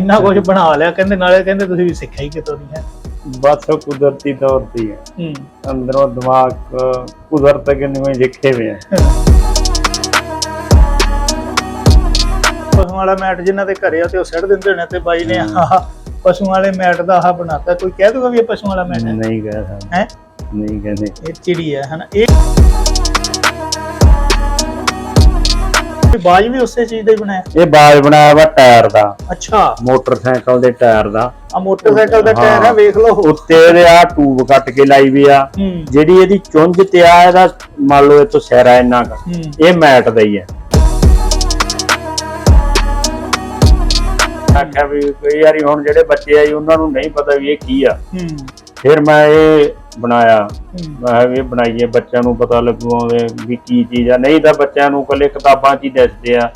ਇੰਨਾ ਕੁਝ ਬਣਾ ਲਿਆ ਕਹਿੰਦੇ ਨਾਲੇ ਕਹਿੰਦੇ ਤੁਸੀਂ ਵੀ ਸਿੱਖਿਆ ਹੀ ਕਿਤੋਂ ਨਹੀਂ ਹੈ। ਬਸ ਕੁਦਰਤੀ ਤੌਰ ਤੇ ਹੀ ਅੰਦਰੋਂ ਦਿਮਾਗ ਕੁਦਰਤ ਕੇ ਨਿਵੇਂ ਲਿਖੇ ਹੋਏ ਆ। ਪਸ਼ੂਆਂ ਵਾਲਾ ਮੈਟ ਜਿਨ੍ਹਾਂ ਦੇ ਘਰੇ ਆ ਤੇ ਉਹ ਸਿੱਟ ਦਿੰਦੇ ਨੇ ਤੇ ਬਾਈ ਨੇ ਆਹ ਪਸ਼ੂਆਂ ਵਾਲੇ ਮੈਟ ਦਾ ਆਹ ਬਣਾਤਾ। ਕੋਈ ਕਹਿ ਦੂਗਾ ਵੀ ਇਹ ਪਸ਼ੂਆਂ ਵਾਲਾ ਮੈਟ ਹੈ? ਨਹੀਂ ਕਹਿ ਸਕਦੇ। ਹੈ? ਨਹੀਂ ਕਹਿੰਦੇ। ਇਹ ਚਿੜੀ ਹੈ ਹਨਾ? ਇਹ ਇਹ ਬਾਜ ਵੀ ਉਸੇ ਚੀਜ਼ ਦਾ ਹੀ ਬਣਾਇਆ? ਇਹ ਬਾਜ ਬਣਾਇਆ ਵਾ ਟਾਇਰ ਦਾ। ਅੱਛਾ। ਮੋਟਰਸਾਈਕਲ ਦੇ ਟਾਇਰ ਦਾ। ਆ ਮੋਟਰਸਾਈਕਲ ਦਾ ਟਾਇਰ ਹੈ। ਵੇਖ ਲਓ। ਉੱਤੇ ਇਹਦੇ ਆ ਟੂਬ ਕੱਟ ਕੇ ਲਾਈ ਵੀ ਆ। ਜਿਹੜੀ ਇਹਦੀ ਚੁੰਝ ਤੇ ਆ ਇਹਦਾ ਮੰਨ ਲਓ ਇਹ ਤੋਂ ਸਿਰਾ ਇੰਨਾ ਕੁ। ਇਹ ਮੈਟ ਦਾ ਹੀ ਹੈ ਆਖਿਆ ਵੀ ਕਈ ਵਾਰੀ ਹੁਣ ਜਿਹੜੇ ਬੱਚੇ ਆ ਜੀ ਉਹਨਾਂ ਨੂੰ ਨਹੀਂ ਪਤਾ ਵੀ ਇਹ ਕੀ ਆ। ਫਿਰ ਮੈਂ ਇਹ ਬਣਾਇਆ। ਮੈਂ ਕਿਹਾ ਵੀ ਇਹ ਬਣਾਈਏ ਬੱਚਿਆਂ ਨੂੰ ਪਤਾ ਲੱਗੂ ਆਉਂਦੇ ਵੀ ਕੀ ਚੀਜ਼ ਆ। ਨਹੀਂ ਤਾਂ ਬੱਚਿਆਂ ਨੂੰ ਕੱਲੇ ਕਿਤਾਬਾਂ 'ਚ ਹੀ ਦੱਸਦੇ ਆ।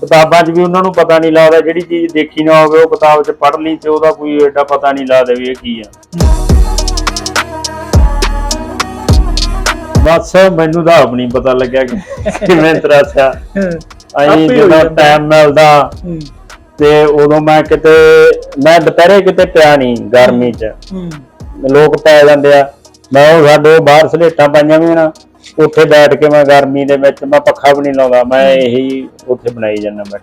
ਕਿਤਾਬਾਂ 'ਚ ਵੀ ਉਹਨਾਂ ਨੂੰ ਪਤਾ ਨਹੀਂ ਲੱਗਦਾ ਜਿਹੜੀ ਚੀਜ਼ ਦੇਖੀ ਨਾ ਹੋਵੇ ਉਹ ਕਿਤਾਬ 'ਚ ਪੜ੍ਹ ਲਈ ਤੇ ਉਹਦਾ ਕੋਈ ਐਡਾ ਪਤਾ ਨਹੀਂ ਲੱਗਦਾ ਵੀ ਇਹ ਕੀ ਆ। ਬਸ ਮੈਨੂੰ ਤਾਂ ਆਪ ਨਹੀਂ ਪਤਾ ਲੱਗਿਆ ਕਿ ਕਿਵੇਂ ਤਰਾਸਿਆ ਹੋ। ਜਦੋਂ। ਟਾਈਮ ਮਿਲਦਾ ਤੇ ਉਦੋਂ ਮੈਂ ਕਿਤੇ ਮੈਂ ਦੁਪਹਿਰੇ ਕਿਤੇ ਪਿਆ ਨਹੀਂ ਗਰਮੀ 'ਚ। ਲੋਕ ਪੈ ਜਾਂਦੇ ਆ। ਮੈਂ ਉਹ ਸਾਡੇ ਬਾਹਰ ਸਲੇਟਾਂ ਪਾਈਆਂ ਵੀ ਨਾ, ਉੱਥੇ ਬੈਠ ਕੇ ਮੈਂ ਗਰਮੀ ਦੇ ਵਿੱਚ ਮੈਂ ਪੱਖਾ ਵੀ ਨਹੀਂ ਲਾਉਂਦਾ, ਮੈਂ ਇਹੀ ਉੱਥੇ ਬਣਾਈ ਜਾਂਦਾ ਬੈਠ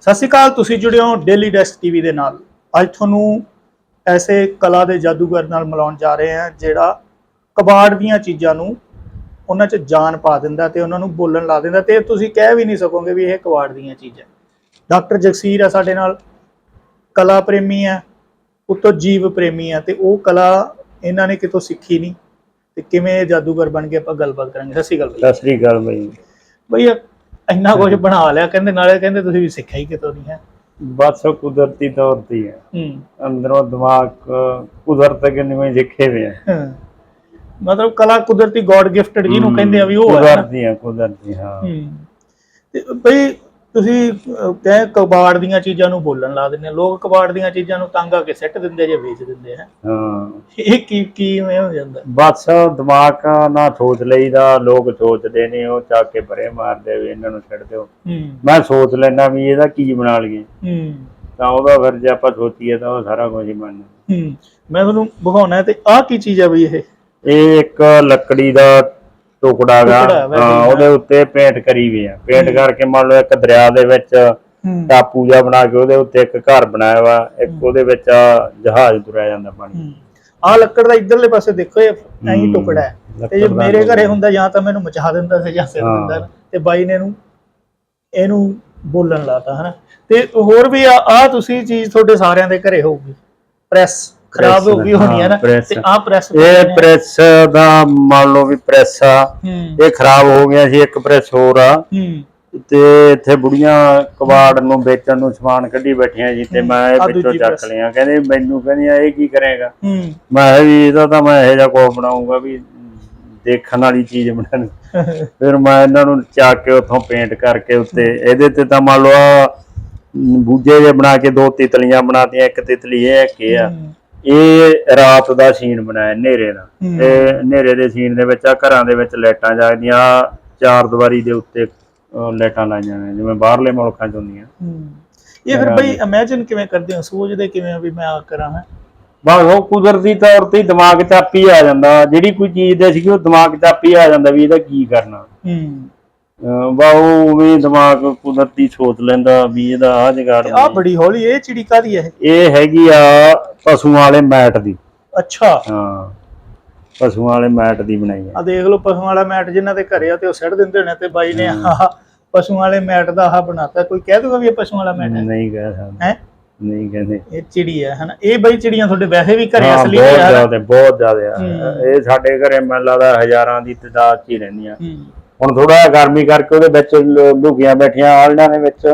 ਸਤਿ ਸ਼੍ਰੀ ਅਕਾਲ, ਤੁਸੀਂ ਜੁੜੇ ਹੋ ਡੇਲੀ ਡੈਸਕ ਟੀਵੀ ਦੇ ਨਾਲ। ਅੱਜ ਤੁਹਾਨੂੰ ਐਸੇ ਕਲਾ ਦੇ ਜਾਦੂਗਰ ਨਾਲ ਮਿਲਾਉਣ ਜਾ ਰਹੇ ਹਾਂ, ਜਿਹੜਾ ਕਬਾੜ ਦੀਆਂ ਚੀਜ਼ਾਂ ਨੂੰ ਉਹਨਾਂ 'ਚ ਜਾਨ ਪਾ ਦਿੰਦਾ ਤੇ ਉਹਨਾਂ ਨੂੰ ਬੋਲਣ ਲਾ ਦਿੰਦਾ ਤੇ ਤੁਸੀਂ ਕਹਿ ਵੀ ਨਹੀਂ ਸਕੋਗੇ ਵੀ ਇਹ ਕਬਾੜ ਦੀਆਂ ਚੀਜ਼ਾਂ। ਡਾਕਟਰ ਜਗਸੀਰ ਆ ਸਾਡੇ ਨਾਲ ਕਲਾ ਪ੍ਰੇਮੀ ਆ ਉੱਤੋਂ ਜੀਵ ਪ੍ਰੇਮੀ ਆ ਤੇ ਉਹ ਕਲਾ ਇਹਨਾਂ ਨੇ ਕਿਤੋਂ ਸਿੱਖੀ ਨਹੀਂ ਤੇ ਕਿਵੇਂ ਜਾਦੂਗਰ ਬਣ ਕੇ ਆਪਾਂ ਗੱਲਬਾਤ ਕਰਾਂਗੇ? ਅਕਾਲ ਬਾਈ। ਸਤਿ ਸ੍ਰੀ ਅਕਾਲ ਬਈ। ਬਈ ਇੰਨਾ ਕੁਝ ਬਣਾ ਲਿਆ ਕਹਿੰਦੇ ਨਾਲੇ ਕਹਿੰਦੇ ਤੁਸੀਂ ਵੀ ਸਿੱਖਿਆ ਹੀ ਕਿਤੋਂ ਨਹੀਂ ਹੈ। ਬਸ ਉਹ ਕੁਦਰਤੀ ਤੌਰ ਤੇ ਹੀ ਹੈ। ਹੂੰ। ਅੰਦਰੋਂ ਦਿਮਾਗ ਕੁਦਰਤ ਕੇ ਨਿਵੇਂ ਹੋਏ ਆ। ਹਾਂ। ਮਤਲਬ ਕਲਾ ਕੁਦਰਤੀ ਗੋਡ ਗਿਫਟਡ ਜਿਹਨੂੰ ਕਹਿੰਦੇ ਆ ਵੀ ਉਹ ਹੈ। ਕੁਦਰਤੀ ਆ ਕੁਦਰਤੀ ਹਾਂ। ਹੂੰ। ਤੇ ਬਈ ਤੁਸੀਂ ਕਹੇ ਕਬਾੜ ਦੀਆਂ ਚੀਜ਼ਾਂ ਨੂੰ ਬੋਲਣ ਲਾ ਦਿੰਦੇ ਲੋਕ ਕਬਾੜ ਦੀਆਂ ਚੀਜ਼ਾਂ ਨੂੰ ਤੰਗ ਆ ਕੇ ਸਿੱਟ ਦਿੰਦੇ ਜਾਂ ਵੇਚ ਦਿੰਦੇ ਆ। ਹਾਂ। ਇਹ ਕੀ ਕਿਵੇਂ ਹੋ ਜਾਂਦਾ? ਬਸ ਦਿਮਾਗ ਨਾ ਸੋਚ ਲਈਦਾ ਲੋਕ ਸੋਚਦੇ ਨੇ ਉਹ ਚੱਕ ਕੇ ਪਰੇ ਮਾਰਦੇ ਵੀ ਇਹਨਾਂ ਨੂੰ ਛੱਡ ਦਿਓ। ਮੈਂ ਸੋਚ ਲੈਣਾ ਵੀ ਇਹਦਾ ਕੀ ਬਣਾ ਲਈਏ। ਹੂੰ। ਤਾਂ ਉਹਦਾ ਫਿਰ ਜੇ ਆਪਾਂ ਸੋਚੀਏ ਤਾਂ ਉਹ ਸਾਰਾ ਕੁਝ ਹੀ ਬਣਨਾ। ਹੂੰ। ਮੈਂ ਤੁਹਾਨੂੰ ਦਿਖਾਉਣਾ ਹੈ ਤੇ ਆਹ ਕੀ ਚੀਜ਼ ਆ ਬਈ ਇਹ? ਇਹ ਇੱਕ ਲੱਕੜੀ ਦਾ ਟੁਕੜਾ ਗਾ। ਟੁਕੜਾ ਵਾ ਹਾਂ ਉਹਦੇ ਉੱਤੇ ਪੇਂਟ ਕਰੀ ਵੀ ਆ। ਪੇਂਟ ਕਰਕੇ ਮੰਨ ਲਓ ਇੱਕ ਦਰਿਆ ਦੇ ਵਿੱਚ ਟਾਪੂ ਜਿਹਾ ਬਣਾ ਕੇ ਉਹਦੇ ਉੱਤੇ ਇੱਕ ਘਰ ਬਣਾਇਆ ਵਾ। ਇੱਕ ਉਹਦੇ ਵਿੱਚ ਆ ਜਹਾਜ਼ ਤੁਰਿਆ ਜਾਂਦਾ ਪਾਣੀ। ਆਹ ਲੱਕੜ ਦਾ ਇਧਰਲੇ ਪਾਸੇ ਦੇਖੋ ਇਹ ਐਂ ਟੁਕੜਾ ਹੈ। ਤੇ ਜੇ ਮੇਰੇ। ਘਰੇ ਹੁੰਦਾ ਜਾਂ ਤਾਂ ਮੈਨੂੰ ਮਚਾ ਦਿੰਦਾ ਸੀ ਜਾਂ ਸਿਰ। ਦਿੰਦਾ। ਤੇ ਬਾਈ ਨੇ ਇਹਨੂੰ ਇਹਨੂੰ ਬੋਲਣ ਲਾਤਾ ਹਨਾ। ਤੇ ਹੋਰ ਵੀ ਆ ਆਹ ਤੁਸੀਂ ਚੀਜ਼ ਤੁਹਾਡੇ ਸਾਰਿਆਂ ਦੇ ਘਰੇ ਹੋਊਗੀ। ਪ੍ਰੈਸ। ਖਰਾਬ ਹੋ ਗਈ ਹੋਣੀ ਹੈ ਨਾ। ਤੇ ਆਹ ਪ੍ਰੈਸ ਇਹ ਪ੍ਰੈਸ ਦਾ ਮੰਨ ਲਓ ਵੀ ਪ੍ਰੈਸ ਆ ਇਹ ਖਰਾਬ ਹੋ ਗਿਆ ਸੀ ਇੱਕ ਪ੍ਰੈਸ ਹੋਰ ਆ। ਤੇ ਇੱਥੇ ਬੁੜੀਆਂ ਕਬਾੜ ਨੂੰ ਵੇਚਣ ਨੂੰ ਸਮਾਨ ਕੱਢੀ ਬੈਠੀਆਂ ਜੀ ਤੇ ਮੈਂ ਇਹ ਵਿੱਚੋਂ ਚੱਕ। ਲਿਆ। ਕਹਿੰਦੇ ਮੈਨੂੰ ਕਹਿੰਦੀਆਂ ਇਹ ਕੀ ਕਰੇਗਾ? ਮੈਂ ਵੀ ਇਹਦਾ ਤਾਂ ਮੈਂ ਇਹੋ ਜਿਹਾ ਕੋ ਬਣਾਉਂਗਾ ਵੀ ਦੇਖਣ ਵਾਲੀ ਚੀਜ਼ ਬਣਾਉਣੀ। ਫਿਰ ਮੈਂ ਇਹਨਾਂ ਨੂੰ ਚੱਕ ਕੇ ਉੱਥੋਂ ਪੇਂਟ ਕਰਕੇ ਉੱਤੇ ਇਹਦੇ ਤੇ ਤਾਂ ਮੰਨ ਲਓ ਬੂਝੇ ਜੇ ਬਣਾ ਕੇ ਦੋ ਤਿਤਲੀਆਂ ਬਣਾਤੀਆਂ ਇੱਕ ਤਿਤਲੀ ਇਹ ਇਹ ਆ। ਇਹ ਰਾਤ ਦਾ ਸੀਨ ਬਣਾਇਆ ਹਨੇਰੇ ਦਾ। ਤੇ ਹਨੇਰੇ ਦੇ ਸੀਨ ਦੇ ਵਿੱਚ ਆ ਘਰਾਂ ਦੇ ਵਿੱਚ ਲਾਈਟਾਂ ਜਗਦੀਆਂ ਚਾਰ ਦੀਵਾਰੀ ਦੇ ਉੱਤੇ ਲਾਈਟਾਂ ਲਾਈਆਂ ਨੇ ਜਿਵੇਂ ਬਾਹਰਲੇ ਮੁਲਕਾਂ 'ਚ ਹੁੰਦੀਆਂ। ਇਹ ਫਿਰ ਬਈ ਇਮੇਜਿਨ ਕਿਵੇਂ ਕਰਦੇ ਹੋ? ਸੋਚਦੇ ਕਿਵੇਂ ਵੀ ਮੈਂ ਆ ਕਰਾਂ ਹੈਂ? ਬਸ ਉਹ ਕੁਦਰਤੀ ਤੌਰ ਤੇ ਦਿਮਾਗ 'ਚ ਆਪੀ ਆ ਜਾਂਦਾ। ਜਿਹੜੀ ਕੋਈ ਚੀਜ਼ ਦੇ ਸੀਗੀ ਉਹ ਦਿਮਾਗ 'ਚ ਆਪੀ ਆ ਜਾਂਦਾ ਵੀ ਇਹਦਾ ਕੀ ਕਰਨਾ। ਹੂੰ। ਬਾ ਉਹ ਉਵੇਂ ਦਿਮਾਗ ਕੁਦਰਤੀ ਸੋਚ ਲੈਂਦਾ ਵੀ ਇਹਦਾ ਆ ਜਗਾੜ ਆ ਬੜੀ ਹੌਲੀ ਇਹ ਚਿੜੀ ਕਾਦੀ ਹੈ? ਇਹ ਹੈਗੀ ਆ ਪਸ਼ੂਆਂ ਵਾਲੇ ਮੈਟ ਦੀ। ਅੱਛਾ। ਹਾਂ ਪਸ਼ੂਆਂ ਵਾਲੇ ਮੈਟ ਦੀ ਬਣਾਈ ਆ ਆ ਦੇਖ ਲਓ ਪਸ਼ੂਆਂ ਵਾਲਾ ਮੈਟ ਜਿਨ੍ਹਾਂ ਦੇ ਘਰੇ ਆ ਤੇ ਉਹ ਸਿੱਟ ਦਿੰਦੇ ਨੇ ਤੇ ਬਾਈ ਨੇ ਆਹ ਪਸ਼ੂਆਂ ਵਾਲੇ ਮੈਟ ਦਾ ਆਹ ਬਣਾਤਾ। ਕੋਈ ਕਹਿ ਦੂਗਾ ਵੀ ਇਹ ਪਸ਼ੂਆਂ ਵਾਲਾ ਮੈਟ ਹੈ? ਨਹੀਂ ਕਹਿ ਸਕਦੇ। ਹੈ? ਨਹੀਂ ਕਹਿੰਦੇ। ਇਹ ਚਿੜੀ ਹੈ ਹਨਾ? ਇਹ ਬਈ ਚਿੜੀਆਂ ਤੁਹਾਡੇ ਵੈਸੇ ਵੀ ਘਰੇ ਅਸਲੀ ਬਹੁਤ ਜ਼ਿਆਦਾ ਬਹੁਤ ਜ਼ਿਆਦਾ। ਇਹ ਸਾਡੇ ਘਰੇ ਮੈਨੂੰ ਲੱਗਦਾ ਹਜ਼ਾਰਾਂ ਦੀ ਤਦਾਦ 'ਚ ਹੀ ਰਹਿੰਦੀਆਂ। ਹੁਣ ਥੋੜਾ ਗਰਮੀ ਕਰਕੇ ਉਹਦੇ ਵਿੱਚ ਲੁਕੀਆਂ ਬੈਠੀਆਂ ਆਲਣਾ ਦੇ ਵਿੱਚ।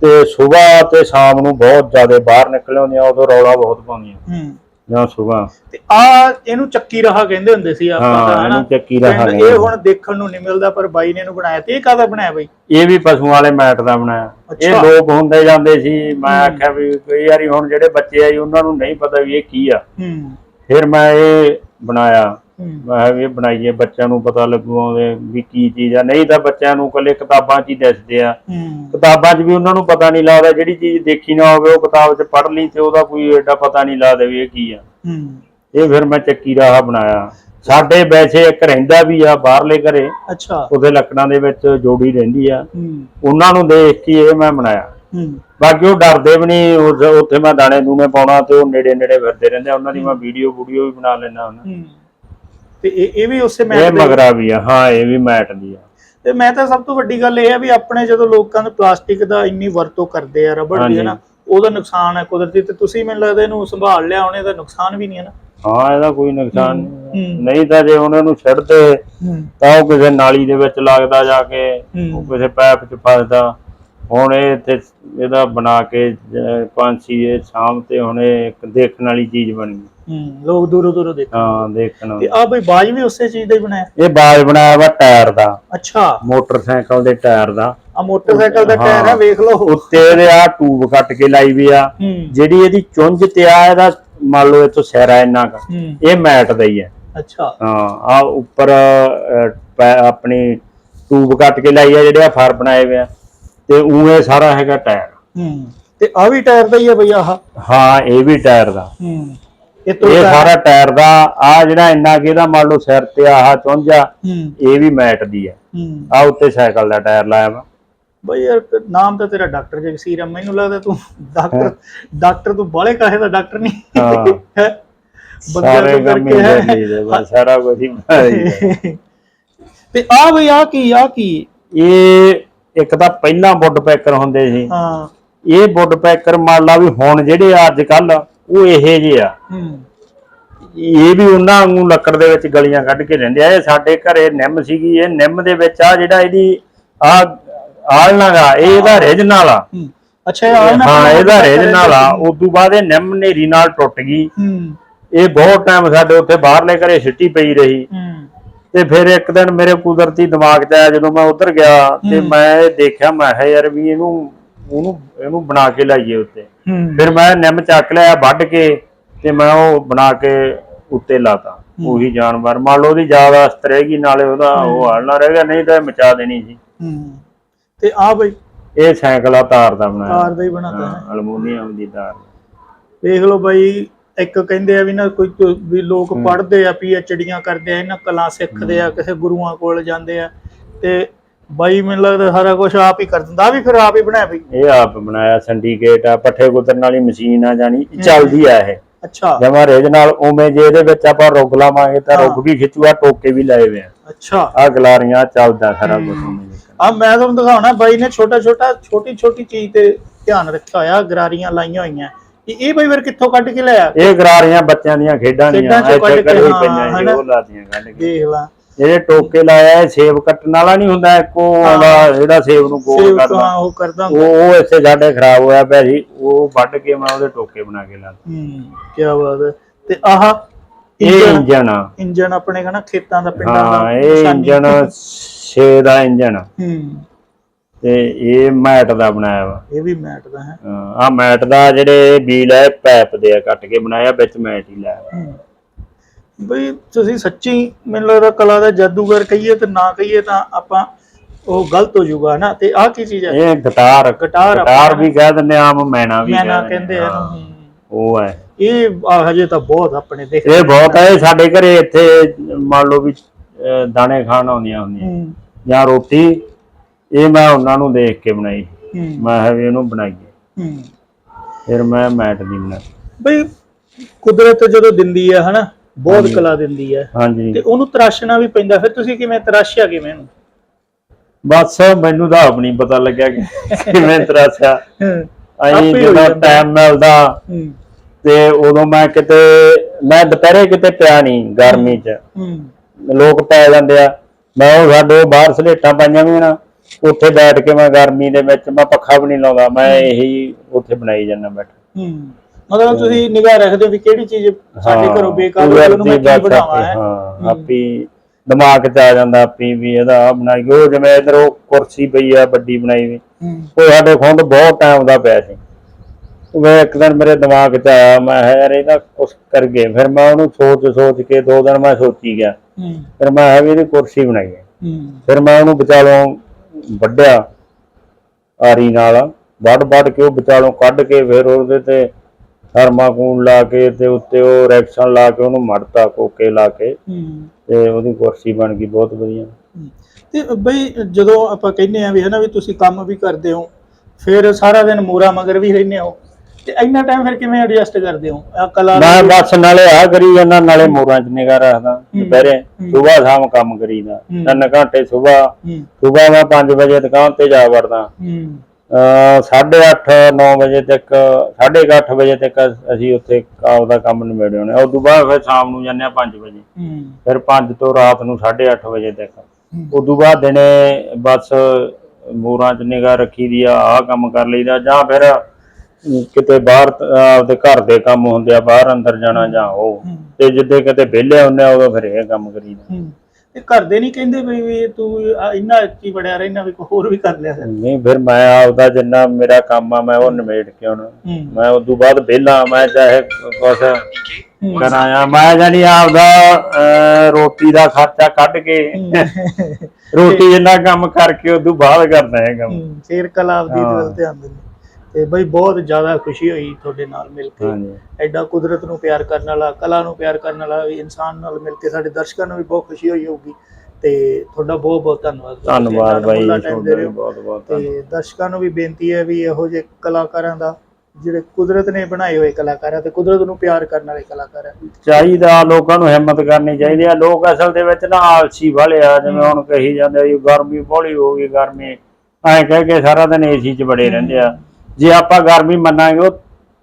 ਤੇ ਸਵੇਰ ਤੇ ਸ਼ਾਮ ਨੂੰ ਬਹੁਤ ਜ਼ਿਆਦਾ ਬਾਹਰ ਨਿਕਲ ਆਉਂਦੀਆਂ ਉਦੋਂ ਰੌਲਾ ਬਹੁਤ ਪਾਉਂਦੀਆਂ ਜਾਂ ਸਵੇਰ ਤੇ ਆ ਇਹਨੂੰ ਚੱਕੀ ਰਹਾ ਕਹਿੰਦੇ ਹੁੰਦੇ ਸੀ ਆਪਾਂ ਤਾਂ ਹਨਾ? ਚੱਕੀ ਰਹਾ ਇਹ ਹੁਣ ਦੇਖਣ ਨੂੰ ਨਹੀਂ ਮਿਲਦਾ ਪਰ ਬਾਈ ਨੇ ਇਹਨੂੰ ਬਣਾਇਆ ਤੇ ਇਹ ਕਾਹਦਾ ਬਣਾਇਆ ਬਾਈ? ਇਹ ਵੀ ਪਸ਼ੂਆਂ ਵਾਲੇ ਮੈਟ ਦਾ ਬਣਾਇਆ। ਇਹ। ਲੋਕ ਹੁੰਦੇ ਜਾਂਦੇ ਸੀ ਮੈਂ ਆਖਿਆ ਵੀ ਕਈ ਵਾਰੀ ਹੁਣ ਜਿਹੜੇ ਬੱਚੇ ਆ ਜੀ ਉਹਨਾਂ ਨੂੰ ਨਹੀਂ ਪਤਾ ਵੀ ਇਹ ਕੀ ਆ। ਹੂੰ। ਫਿਰ ਮੈਂ ਇਹ ਬਣਾਇਆ। ਮੈਂ ਕਿਹਾ ਵੀ ਇਹ ਬਣਾਈਏ ਬੱਚਿਆਂ ਨੂੰ ਪਤਾ ਲੱਗੂ ਉਹਦੇ ਵੀ ਕੀ ਚੀਜ਼ ਆ। ਨਹੀਂ ਤਾਂ ਬੱਚਿਆਂ ਨੂੰ ਕੱਲੇ ਕਿਤਾਬਾਂ 'ਚ ਹੀ ਦੱਸਦੇ ਆ। ਕਿਤਾਬਾਂ 'ਚ ਵੀ ਉਹਨਾਂ ਨੂੰ ਪਤਾ ਨਹੀਂ ਲੱਗਦਾ ਜਿਹੜੀ ਚੀਜ਼ ਦੇਖੀ ਨਾ ਹੋਵੇ ਉਹ ਕਿਤਾਬ 'ਚ ਪੜ੍ਹ ਲਈ ਤੇ ਉਹਦਾ ਕੋਈ ਐਡਾ ਪਤਾ ਨਹੀਂ ਲੱਗਦਾ ਵੀ ਇਹ ਕੀ ਆ। ਇਹ ਫਿਰ ਮੈਂ ਚੱਕੀ ਰਾਹ ਬਣਾਇਆ। ਸਾਡੇ ਵੈਸੇ ਇੱਕ ਰਹਿੰਦਾ ਵੀ ਆ ਬਾਹਰਲੇ ਘਰੇ। ਅੱਛਾ। ਉਹਦੇ ਲੱਕੜਾਂ ਦੇ ਵਿੱਚ ਜੋੜੀ ਰਹਿੰਦੀ ਆ। ਉਹਨਾਂ ਨੂੰ ਦੇਖ ਕੇ ਇਹ ਮੈਂ ਬਣਾਇਆ। ਬਾਕੀ ਉਹ ਡਰਦੇ ਵੀ ਨਹੀਂ ਉੱਥੇ ਮੈਂ ਦਾਣੇ ਦੂਣੇ ਪਾਉਣਾ ਤੇ ਉਹ ਨੇੜੇ ਨੇੜੇ ਫਿਰਦੇ ਰਹਿੰਦੇ ਉਹਨਾਂ ਦੀ ਮੈਂ ਵੀਡੀਓ ਵੀਡੀਓ ਵੀ ਬਣਾ ਲੈਣਾ ਉਹਨਾਂ ਤੇ ਇਹ ਇਹ ਵੀ ਉਸੇ ਇਹ ਮੈਟ ਦੇ ਮਗਰਾ ਵੀ ਆ ਹਾਂ ਇਹ ਵੀ ਮੈਟ ਦੀ ਆ। ਤੇ ਮੈਂ ਤਾਂ ਸਭ ਤੋਂ ਵੱਡੀ ਗੱਲ ਇਹ ਹੈ ਵੀ ਆਪਣੇ ਜਦੋਂ ਲੋਕਾਂ ਨੇ ਪਲਾਸਟਿਕ ਦਾ ਇੰਨੀ ਵਰਤੋਂ ਕਰਦੇ ਆ ਰਬੜ ਦੀ ਹਾਂਜੀ। ਹੈ ਨਾ ਉਹਦਾ ਨੁਕਸਾਨ ਹੈ ਕੁਦਰਤੀ ਤੇ ਤੁਸੀਂ ਮੈਨੂੰ ਲੱਗਦਾ ਇਹਨੂੰ ਸੰਭਾਲ ਲਿਆ ਉਹਨੇ ਦਾ ਨੁਕਸਾਨ ਵੀ ਨਹੀਂ ਹੈ ਨਾ। ਹਾਂ ਇਹਦਾ ਕੋਈ ਨੁਕਸਾਨ ਨਹੀਂ ਹੂੰ। ਨਹੀਂ ਤਾਂ ਜੇ ਉਹਨਾਂ ਨੂੰ ਛੱਡਦੇ ਤਾਂ ਉਹ ਕਿਸੇ ਨਾਲੀ ਦੇ ਵਿੱਚ ਲੱਗਦਾ ਜਾ ਕੇ ਹੂੰ। ਉਹ ਕਿਸੇ ਪੈਪ 'ਚ ਫਸਦਾ ਹੁਣ ਇਹ ਇੱਥੇ ਇਹਦਾ ਬਣਾ ਕੇ ਪੰਛੀ ਇਹ ਸ਼ਾਮ ਤੇ ਹੁਣ ਇਹ ਇੱਕ ਦੇਖਣ ਵਾਲੀ ਚੀਜ਼ ਬਣ। ਹੂੰ ਲੋਕ ਦੂਰੋਂ ਦੂਰੋਂ ਦੇਖ ਹਾਂ ਦੇਖਣ ਤੇ ਆ ਬਈ ਬਾਜ ਵੀ ਉਸੇ ਚੀਜ਼ ਦਾ ਹੀ ਬਣਾਇਆ ਇਹ ਬਾਜ ਬਣਾਇਆ ਵਾ ਟਾਇਰ ਦਾ। ਅੱਛਾ। ਮੋਟਰਸਾਈਕਲ ਦੇ ਟਾਇਰ ਦਾ। ਆ ਮੋਟਰਸਾਈਕਲ ਦਾ ਟਾਇਰ ਹੈ ਹਾਂ। ਵੇਖ ਲਓ। ਉੱਤੇ ਇਹਦੇ ਆ ਟੂਬ ਕੱਟ ਕੇ ਲਾਈ ਵੀ ਆ। ਹੂੰ। ਜਿਹੜੀ ਇਹਦੀ ਚੁੰਝ ਤੇ ਆ ਇਹਦਾ ਮੰਨ ਲਓ ਇਥੋਂ ਸਹਿਰਾ ਇੰਨਾ ਕੁ। ਹੂੰ। ਇਹ ਮੈਟ ਦਾ ਹੀ ਹੈ ਅੱਛਾ। ਹਾਂ ਆ ਉੱਪਰ ਅਹ, ਪੈ- ਆਪਣੀ ਟੂਬ ਕੱਟ ਕੇ ਲਾਈ ਆ ਜਿਹੜੇ ਆ ਫਰ ਬਣਾਏ ਹੋਏ ਆ। ਤੇ ਉਹ ਇਹ ਸਾਰਾ ਹੈਗਾ ਟਾਇਰ। ਹੂੰ। ਤੇ ਆ ਵੀ ਟਾਇਰ ਦਾ ਹੀ ਹੈ ਬਈ ਆਹ? ਹਾਂ ਇਹ ਵੀ ਟਾਇਰ ਦਾ। ਹੂੰ। ਇਹ ਤੋਂ ਇਹ ਸਾਰਾ ਟਾਇਰ ਦਾ ਆ ਜਿਹੜਾ ਇੰਨਾ ਕਿ ਇਹਦਾ ਮੰਨ ਲਓ ਸਿਰ ਤੇ ਆਹ ਚੁੰਝਾ ਇਹ ਵੀ ਮੈਟ ਦੀ ਹੈ ਹੂੰ। ਆ ਉੱਤੇ ਸਾਈਕਲ ਦਾ ਟਾਇਰ ਲਾਇਆ ਵਾ। ਬਈ ਯਾਰ ਨਾਮ ਤਾਂ ਤੇਰਾ ਡਾਕਟਰ ਜਗਸੀਰ ਆ ਮੈਨੂੰ ਲੱਗਦਾ ਤੂੰ ਡਾਕਟਰ ਡਾਕਟਰ ਤੂੰ ਬਾਲੇ ਕਾਹੇ ਦਾ ਡਾਕਟਰ ਨਹੀਂ। ਹਾਂ। ਸਾਰੇ ਕੰਮ ਹੀ। ਸਾਰਾ ਕੁਝ ਹੀ। ਤੇ ਆ ਬਈ ਆ ਕੀ ਆ ਕੀ? ਇਹ ਇੱਕ ਤਾਂ ਪਹਿਲਾਂ ਵੁੱਡ ਪੈਕਰ ਹੁੰਦੇ ਸੀ। ਹਾਂ। ਇਹ ਵੁੱਡ ਪੈਕਰ ਮੰਨ ਲਾ ਵੀ ਹੁਣ ਜਿਹੜੇ ਅੱਜ ਕੱਲ ਉਹ ਇਹੇ ਜਿਹੇ ਆ। ਹੂੰ। ਇਹ ਵੀ ਉਹਨਾਂ ਨੂੰ ਲੱਕੜ ਦੇ ਵਿੱਚ ਗਲੀਆਂ ਕੱਢ ਕੇ ਰਹਿੰਦੇ ਆ। ਇਹ ਸਾਡੇ ਘਰੇ ਨਿੰਮ ਸੀਗੀ ਇਹ ਨਿੰਮ ਦੇ ਵਿੱਚ ਆ ਜਿਹੜਾ ਇਹਦੀ ਆ ਆਲਣਾ ਗਾ ਇਹ ਇਹਦਾ ਰੀਜਨਲ ਆ। ਹੂੰ। ਅੱਛਾ ਇਹ ਆ ਨਾ ਹਾਂ ਇਹਦਾ ਹੂੰ ਰੀਜਨਲ ਆ। ਉਸ ਤੋਂ ਬਾਅਦ ਇਹ ਨਿੰਮ ਨੇਰੀ ਨਾਲ ਟੁੱਟ ਗਈ। ਇਹ ਬਹੁਤ ਟਾਈਮ ਸਾਡੇ ਉੱਥੇ ਬਾਹਰਲੇ ਘਰੇ ਸਿੱਟੀ ਪਈ ਰਹੀ। ਤੇ ਫਿਰ ਇੱਕ ਦਿਨ ਮੇਰੇ ਕੁਦਰਤੀ ਦਿਮਾਗ 'ਚ ਆਇਆ ਜਦੋਂ ਮੈਂ ਉੱਧਰ ਗਿਆ ਤੇ ਮੈਂ ਇਹ ਦੇਖਿਆ ਮੈਂ ਕਿਹਾ ਯਾਰ ਵੀ ਇਹਨੂੰ ਉਹਨੂੰ ਇਹਨੂੰ ਬਣਾ ਕੇ ਲਾਈਏ ਉੱਤੇ। ਫਿਰ ਮੈਂ ਨਿੰਮ ਚੱਕ ਲਿਆ ਵੱਢ ਕੇ ਤੇ ਮੈਂ ਉਹ ਬਣਾ ਕੇ ਉੱਤੇ ਲਾਤਾ। ਉਹੀ ਜਾਨਵਰ। ਮੰਨ ਲਓ ਉਹਦੀ ਜ਼ਿਆਦਾ ਅਸਤ ਰਹੇਗੀ ਨਾਲੇ ਉਹਦਾ ਉਹ ਹਲਣਾ ਰਹੇਗਾ ਨਹੀਂ ਤਾਂ ਮਚਾ ਦੇਣੀ ਸੀ। ਤੇ ਆ ਬਈ? ਇਹ ਸਾਈਕਲ ਆ ਤਾਰ ਦਾ ਬਣਾਇਆ। ਕਾਰ ਦਾ ਹੀ ਬਣਾਤਾ ਹੈ ਅਲਮੂਨੀਅਮ ਦੀ ਤਾਰ। ਦੇਖ ਲਓ ਬਾਈ ਇੱਕ ਕਹਿੰਦੇ ਆ ਵੀ ਨਾ ਕੋਈ ਵੀ ਲੋਕ ਪੜ੍ਹਦੇ ਆ ਪੀਐਚਡੀਆਂ ਕਰਦੇ ਆ ਇਹਨਾਂ ਕਲਾ ਸਿੱਖਦੇ ਆ ਕਿਸੇ ਗੁਰੂਆਂ ਕੋਲ ਜਾਂਦੇ ਆ। ਤੇ ਬਾਈ ਮੈਨੂੰ ਲੱਗਦਾ ਸਾਰਾ ਕੁਝ ਆਪ ਹੀ ਕਰ ਦਿੰਦਾ। ਆਹ ਵੀ ਫਿਰ ਆਪ ਹੀ ਬਣਾਇਆ ਬਈ। ਇਹ ਆਪ ਬਣਾਇਆ ਸਿੰਡੀਕੇਟ ਆ ਪੱਠੇ ਕੁਤਰਨ ਵਾਲੀ ਮਸ਼ੀਨ ਆ ਜਾਨੀ ਇਹ ਚੱਲਦੀ ਆ ਇਹ। ਅੱਛਾ। ਜਮਾ ਰੇਜ ਨਾਲ ਉਵੇਂ ਜੇ ਇਹਦੇ ਵਿੱਚ ਆਪਾਂ ਰੁੱਗ ਲਾਵਾਂਗੇ ਤਾਂ ਰੁੱਗ ਵੀ ਖਿੱਚੂਗਾ ਟੋਕੇ ਵੀ ਲਾਏ ਹੋਏ ਆ। ਅੱਛਾ। ਆ ਗਲਾਰੀਆਂ ਚੱਲਦਾ ਸਾਰਾ ਕੁਝ ਆ ਮੈਂ ਤੁਹਾਨੂੰ ਦਿਖਾਉਣਾ ਬਾਈ ਨੇ ਛੋਟਾ ਛੋਟਾ ਛੋਟੀ ਛੋਟੀ ਚੀਜ਼ ਤੇ ਧਿਆਨ ਰੱਖਿਆ ਹੋਇਆ ਗਰਾਰੀਆਂ ਲਾਈਆਂ ਹੋਈਆਂ। ਇਹ ਇਹ ਬਾਈ ਫਿਰ ਕਿੱਥੋਂ ਕੱਢ ਕੇ ਲਿਆ ਇਹ ਗਰਾਰੀਆਂ ਬੱਚਿਆਂ ਦੀਆਂ ਖੇਡਾਂ ਦੀਆਂ ਖੇਡਾਂ ਚੋਂ ਇੱਥੇ ਕੱਢ ਕੇ, ਹਾਂ, ਪਈਆਂ ਹਨਾ। ਉਹ ਲਾਤੀਆਂ ਕੱਢ ਕੇ। ਦੇਖ ਲਾ। ਜਿਹੜੇ ਟੋਕੇ ਲਾਇਆ ਇਹ ਸੇਬ ਕੱਟਣ ਵਾਲਾ ਨਹੀਂ ਹੁੰਦਾ ਇੱਕੋ ਆਉਂਦਾ ਜਿਹੜਾ ਸੇਬ ਨੂੰ ਗੋਲ ਕਰਦਾ। ਉਹ ਕਰਦਾ ਉਹ ਉਹ ਇੱਥੇ ਸਾਡੇ ਖਰਾਬ ਹੋਇਆ ਪਿਆ ਸੀ ਉਹ ਵੱਢ ਕੇ ਮੈਂ ਉਹਦੇ ਟੋਕੇ ਬਣਾ ਕੇ ਲਾ। ਹੂੰ ਕੀ ਬਾਤ ਹੈ। ਤੇ ਆਹ ਇਹ ਇੰਜਨ ਇੰਜਨ ਆ। ਇੰਜਨ ਆਪਣੇ ਕਹਣਾ ਖੇਤਾਂ ਦਾ ਪਿੰਡਾਂ ਦਾ ਹਾਂ ਇਹ। ਇੰਜਨ 6 ਦਾ ਇੰਜਨ ਹੂੰ। ਤੇ ਇਹ ਮੈਟ ਦਾ ਬਣਾਇਆ ਵਾ। ਇਹ ਵੀ ਮੈਟ ਦਾ ਹੈ। ਆ ਮੈਟ ਦਾ ਜਿਹੜੇ ਬੀਲ ਹੈ ਪੈਪ ਦੇ ਆ ਕੱਟ ਕੇ ਬਣਾਇਆ ਵਿੱਚ ਮੈਟ ਹੀ ਲਾਇਆ। ਹੂੰ। ਬਈ ਤੁਸੀਂ ਸੱਚੀ ਮੈਨੂੰ ਲੱਗਦਾ ਕਲਾ ਦਾ ਜਾਦੂਗਰ ਕਹੀਏ ਤੇ ਨਾ ਕਹੀਏ ਤਾਂ ਆਪਾਂ ਉਹ ਗਲਤ ਹੋ ਜਾਊਗਾ ਨਾ ਤੇ ਆਹ ਕੀ ਚੀਜ਼ ਹੈ? ਇਹ ਗਿਟਾਰ। ਗਿਟਾਰ ਗਿਟਾਰ ਵੀ ਕਹਿ ਦਿੰਦੇ ਆਮ ਮੈਨਾ ਵੀ ਮੈਂ ਨਾ ਕਹਿ ਕਹਿੰਦੇ ਆ ਹੂੰ। ਉਹ ਹੈ। ਇਹ ਹਜੇ ਤਾਂ ਬਹੁਤ ਆਪਣੇ ਦੇਖ ਇਹ ਬਹੁਤ ਹੈ ਸਾਡੇ ਘਰੇ ਇੱਥੇ ਮੰਨ ਲਓ ਵੀ ਦਾਣੇ ਖਾਣ ਆਉਂਦੀਆਂ ਹੁੰਦੀਆਂ। ਹੂੰ। ਜਾਂ ਰੋਟੀ ਇਹ ਮੈਂ ਉਹਨਾਂ ਨੂੰ ਦੇਖ ਕੇ ਬਣਾਈ। ਹੂੰ। ਮੈਂ ਕਿਹਾ ਵੀ ਇਹਨੂੰ ਬਣਾਈਏ। ਹੂੰ। ਫਿਰ ਮੈਂ ਮੈਟ ਦੀ ਬਣਾਈ। ਬਈ ਕੁਦਰਤ ਜਦੋਂ ਦਿੰਦੀ ਹੈ ਹਨਾ? ਬਹੁਤ ਕਲਾ ਦਿੰਦੀ ਹੈ। ਹਾਂਜੀ। ਤੇ ਉਹਨੂੰ ਤਰਾਸ਼ਣਾ ਵੀ ਪੈਂਦਾ। ਫਿਰ ਤੁਸੀਂ ਕਿਵੇਂ ਤਰਾਸ਼ਿਆ ਕਿਵੇਂ ਇਹਨੂੰ ਬਸ ਮੈਨੂੰ ਤਾਂ ਆਪ ਨਹੀਂ ਪਤਾ ਲੱਗਿਆ ਕਿ ਕਿਵੇਂ ਤਰਾਸਿਆ। ਹੋ। ਜਦੋਂ। ਟਾਈਮ ਮਿਲਦਾ ਤੇ ਉਦੋਂ ਮੈਂ ਕਿਤੇ ਮੈਂ ਦੁਪਹਿਰੇ ਕਿਤੇ ਪਿਆ ਨਹੀਂ ਗਰਮੀ 'ਚ। ਲੋਕ ਪੈ ਜਾਂਦੇ ਆ। ਮੈਂ ਉਹ ਸਾਡੇ ਬਾਹਰ ਸਲੇਟਾਂ ਪਾਈਆਂ ਵੀ ਨਾ ਉੱਥੇ ਬੈਠ ਕੇ ਮੈਂ ਗਰਮੀ ਦੇ ਵਿੱਚ ਮੈਂ ਪੱਖਾ ਵੀ ਨਹੀਂ ਲਾਉਂਦਾ। ਮੈਂ ਇਹੀ ਉੱਥੇ ਬਣਾਈ ਜਾਂਦਾ ਬੈਠ। ਹੂੰ। ਮਤਲਬ ਤੁਸੀਂ ਨਿਗਾਹ ਰੱਖਦੇ ਹੋ ਵੀ ਕਿਹੜੀ ਚੀਜ਼ ਸਾਡੇ ਘਰੋਂ ਬੇਕਾਰ ਹੋ ਉਹਨੂੰ ਮੈਂ ਕੀ ਬਣਾਵਾਂ ਹੈ? ਹਾਂ ਆਪੀ ਦਿਮਾਗ 'ਚ ਆ ਜਾਂਦਾ ਆਪੀ ਵੀ ਇਹਦਾ ਆਹ ਬਣਾਈ ਉਹ ਜਿਵੇਂ ਇਧਰ ਉਹ ਕੁਰਸੀ ਪਈ ਆ ਵੱਡੀ ਬਣਾਈ ਵੀ ਉਹ ਸਾਡੇ ਖੁੰਦ ਬਹੁਤ ਟਾਈਮ ਦਾ ਪਿਆ ਸੀ। ਉਹ ਇੱਕ ਦਿਨ ਮੇਰੇ ਦਿਮਾਗ 'ਚ ਆਇਆ ਮੈਂ ਯਾਰ ਇਹਦਾ ਕੁਛ ਕਰ ਗਏ ਫਿਰ ਮੈਂ ਉਹਨੂੰ ਸੋਚ ਸੋਚ ਕੇ ਦੋ ਦਿਨ ਮੈਂ ਸੋਚੀ ਗਿਆ। ਫਿਰ ਮੈਂ ਕਿਹਾ ਵੀ ਇਹਦੀ ਕੁਰਸੀ ਬਣਾਈ ਫਿਰ ਮੈਂ ਉਹਨੂੰ ਵਿਚਾਲੋਂ ਵੱਢਿਆ ਆਰੀ ਨਾਲ ਵੱਢ ਵੱਢ ਕੇ ਉਹ ਵਿਚਾਲੋਂ ਕੱਢ ਕੇ ਫਿਰ ਉਹਦੇ ਤੇ ਥਰਮਾਕੂਲ ਲਾ ਕੇ ਤੇ ਉੱਤੇ ਉਹ ਰੈਕਸ਼ਨ ਲਾ ਕੇ ਉਹਨੂੰ ਮੜਤਾ ਕੋਕੇ ਲਾ ਕੇ। ਹੂੰ। ਤੇ ਉਹਦੀ ਕੁਰਸੀ ਬਣ ਗਈ ਬਹੁਤ ਵਧੀਆ। ਤੇ ਬਈ ਜਦੋਂ ਆਪਾਂ ਕਹਿੰਦੇ ਆ ਵੀ ਹਨਾ ਵੀ ਤੁਸੀਂ ਕੰਮ ਵੀ ਕਰਦੇ ਹੋ ਫਿਰ ਸਾਰਾ ਦਿਨ ਮੋਰਾ ਮਗਰ ਵੀ ਰਹਿੰਦੇ ਹੋ। ਤੇ ਇੰਨਾ ਟਾਈਮ ਫਿਰ ਕਿਵੇਂ ਐਡਜਸਟ ਕਰਦੇ ਹੋ? ਆ ਕਲਾ ਮੈਂ ਬਸ ਨਾਲੇ ਆ ਕਰੀ ਜਾਂਦਾ ਨਾਲੇ ਮੋਰਾਂ 'ਚ ਨਿਗਾ ਰੱਖਦਾ। ਦੁਪਹਿਰੇ। ਸਵੇਰ ਸ਼ਾਮ ਕੰਮ ਕਰੀਦਾ। ਤਿੰਨ ਘੰਟੇ ਸਵੇਰ ਸਵੇਰ ਮੈਂ 5 ਵਜੇ ਦੁਕਾਨ ਤੇ ਜਾ ਵੜਦਾ। 8:30 9 ਵਜੇ ਤੱਕ 8:30 ਵਜੇ ਤੱਕ ਅਸ- ਉੱਥੇ ਆਪਦਾ ਕੰਮ ਨਿਬੇੜੇ ਹੋਣੇ। ਉਸ ਤੋਂ ਬਾਅਦ ਫਿਰ ਸ਼ਾਮ ਨੂੰ ਜਾਂਦੇ ਆ 5 ਵਜੇ। ਫਿਰ 5 ਤੋਂ ਰਾਤ ਨੂੰ 8:30 ਵਜੇ ਤੱਕ। ਉਸ ਤੋਂ ਬਾਅਦ ਦਿਨੇ ਬਸ ਮੋਰਾਂ 'ਚ ਨਿਗਾ ਰੱਖੀ ਦੀ ਆ ਆਹ ਕੰਮ ਕਰ ਲਈਦਾ ਜਾਂ ਫਿਰ ਕਿਤੇ ਬਾਹਰ ਆਪਦੇ ਘਰ ਦੇ ਕੰਮ ਹੁੰਦੇ ਆ ਬਾਹਰ ਅੰਦਰ ਜਾਣਾ ਜਾਂ ਉਹ। ਤੇ ਜਿੱਦੇ ਕਿਤੇ ਵਿਹਲੇ ਹੁੰਦੇ ਆ ਉਦੋਂ ਫਿਰ ਇਹ ਕੰਮ ਕਰੀਦਾ। ਹੂੰ ਤੇ ਘਰ ਦੇ ਨਹੀਂ ਕਹਿੰਦੇ ਵੀ ਵੀ ਤੂੰ ਆ ਇੰਨਾ ਕੀ ਬੜਿਆ ਰਹਿਣਾ ਵੀ ਕੋਈ ਹੋਰ ਵੀ ਕਰ ਲਿਆ ਕਰ ਨਹੀਂ ਫਿਰ ਮੈਂ ਆਪਦਾ ਜਿੰਨਾ ਮੇਰਾ ਕੰਮ ਆ ਮੈਂ ਉਹ ਨਿਬੇੜ ਕੇ ਹੁਣ ਹੂੰ। ਮੈਂ ਉਸ ਤੋਂ ਬਾਅਦ ਵਿਹਲਾ ਮੈਂ ਚਾਹੇ ਕੁਛ ਹੂੰ। ਕਰਾਂ ਆ ਮੈਂ ਜਾਨੀ ਆਪਦਾ ਅਹ, ਰੋਟੀ ਦਾ ਖਰਚਾ ਕੱਢ ਕੇ ਰੋਟੀ ਜਿੰਨਾ ਕੰਮ ਕਰਕੇ ਉਸ ਤੋਂ ਬਾਅਦ ਕਰਨਾ ਹੈ ਕੰਮ ਹੂੰ, ਫੇਰ ਕਲਾ ਆਪਦੀ ਹਾਂ। ਵੱਲ ਧਿਆਨ ਦਿੰਦੇ। ਤੇ ਬਈ ਬਹੁਤ ਜ਼ਿਆਦਾ ਖੁਸ਼ੀ ਹੋਈ ਤੁਹਾਡੇ ਨਾਲ ਮਿਲ ਕੇ। ਹਾਂਜੀ। ਐਡਾ ਕੁਦਰਤ ਨੂੰ ਪਿਆਰ ਕਰਨ ਵਾਲਾ ਕਲਾ ਨੂੰ ਪਿਆਰ ਕਰਨ ਵਾਲਾ ਵੀ ਇਨਸਾਨ ਨਾਲ ਮਿਲ ਕੇ ਸਾਡੇ ਦਰਸ਼ਕਾਂ ਨੂੰ ਵੀ ਬਹੁਤ ਖੁਸ਼ੀ ਹੋਈ ਹੋਊਗੀ। ਤੇ ਤੁਹਾਡਾ ਬਹੁਤ ਬਹੁਤ ਧੰਨਵਾਦ। ਧੰਨਵਾਦ ਬਾਈ। ਬਹੁਤ ਬਹੁਤ ਤੇ ਦਰਸ਼ਕਾਂ ਨੂੰ ਵੀ ਬੇਨਤੀ ਹੈ ਵੀ ਇਹੋ ਜਿਹੇ ਕਲਾਕਾਰਾਂ ਦਾ ਜਿਹੜੇ ਕੁਦਰਤ ਨੇ ਬਣਾਏ ਹੋਏ ਕਲਾਕਾਰ ਆ ਤੇ ਕੁਦਰਤ ਨੂੰ ਪਿਆਰ ਕਰਨ ਵਾਲੇ ਕਲਾਕਾਰ ਆ। ਚਾਹੀਦਾ ਲੋਕਾਂ ਨੂੰ ਹਿੰਮਤ ਕਰਨੀ ਚਾਹੀਦੀ ਆ। ਲੋਕ ਅਸਲ ਦੇ ਵਿੱਚ ਨਾ ਆਲਸੀ ਵਾਲੇ ਆ ਜਿਵੇਂ ਹੁਣ ਕਹੀ ਜਾਂਦੇ ਆ ਗਰਮੀ ਬੋਲੀ ਹੋ ਗਈ ਗਰਮੀ। ਐਂ ਕਹਿ ਕੇ ਸਾਰਾ ਦਿਨ ਏਸੀ 'ਚ ਬੜੇ ਰਹਿੰਦੇ ਆ। ਜੇ ਆਪਾਂ ਗਰਮੀ ਮੰਨਾਂਗੇ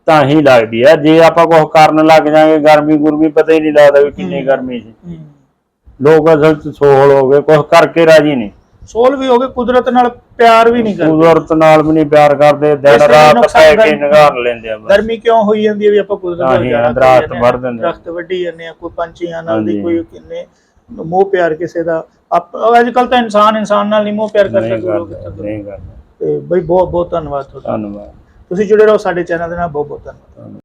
ਤਾਂ ਹੀ ਲੱਗਦੀ ਆ ਜੇ ਆਪਾਂ ਕੁਝ ਕਰਨ ਲੱਗ ਜਾਾਂਗੇ ਗਰਮੀ ਗੁਰਮੀ ਪਤਾ ਹੀ ਨਹੀਂ ਲੱਗਦਾ ਵੀ ਕਿੰਨੀ ਗਰਮੀ ਸੀ ਹੂੰ। ਲੋਕ ਅਸਲ 'ਚ ਸੋਹਲ ਹੋ ਗਏ ਕੁਝ ਕਰਕੇ ਰਾਜੀ ਨਹੀਂ ਸੋਲ ਵੀ ਹੋ ਗਏ ਕੁਦਰਤ ਨਾਲ ਪਿਆਰ ਵੀ ਨਹੀਂ ਕਰਦੇ ਕੁਦਰਤ ਨਾਲ ਵੀ ਨਹੀਂ ਪਿਆਰ ਕਰਦੇ ਦਿਨ ਰਾਤ ਪੈ ਕੇ ਕਰ- ਨਿਗਾਰ ਲੈਂਦੇ ਆ। ਗਰਮੀ ਕਿਉਂ ਹੋਈ ਜਾਂਦੀ ਹੈ ਵੀ ਆਪਾਂ ਕੁਦਰਤ ਨਾਲ ਹੀ ਜ਼ਿਆਦਾ ਕਰੀ ਦਰੱਖਤ ਵੱਢ ਦਿੰਦੇ ਆ। ਦਰਖਤ ਵੱਢੀ ਜਾਂਦੇ ਆ ਕੋਈ ਪੰਛੀਆਂ ਨਾਲ ਦੀ। ਕੋਈ ਕਿੰਨੇ ਮੋਹ ਪਿਆਰ ਕਿਸੇ ਦਾ ਅੱਜ ਕੱਲ ਤਾਂ ਇਨਸਾਨ ਇਨਸਾਨ ਨਾਲ ਨਹੀਂ ਮੋਹ ਪਿਆਰ ਕਰਦੇ ਕਿੱਥੇ ਨਹੀਂ ਕਰਦੇ ਤੇ ਬਈ ਬਹੁਤ ਬਹੁਤ ਧੰਨਵਾਦ ਤੁਹਾਡਾ। ਧੰਨਵਾਦ। ਤੁਸੀਂ ਜੁੜੇ ਰਹੋ ਸਾਡੇ ਚੈਨਲ ਦੇ ਨਾਲ। ਬਹੁਤ ਬਹੁਤ ਧੰਨਵਾਦ ਧੰਨਵਾਦ।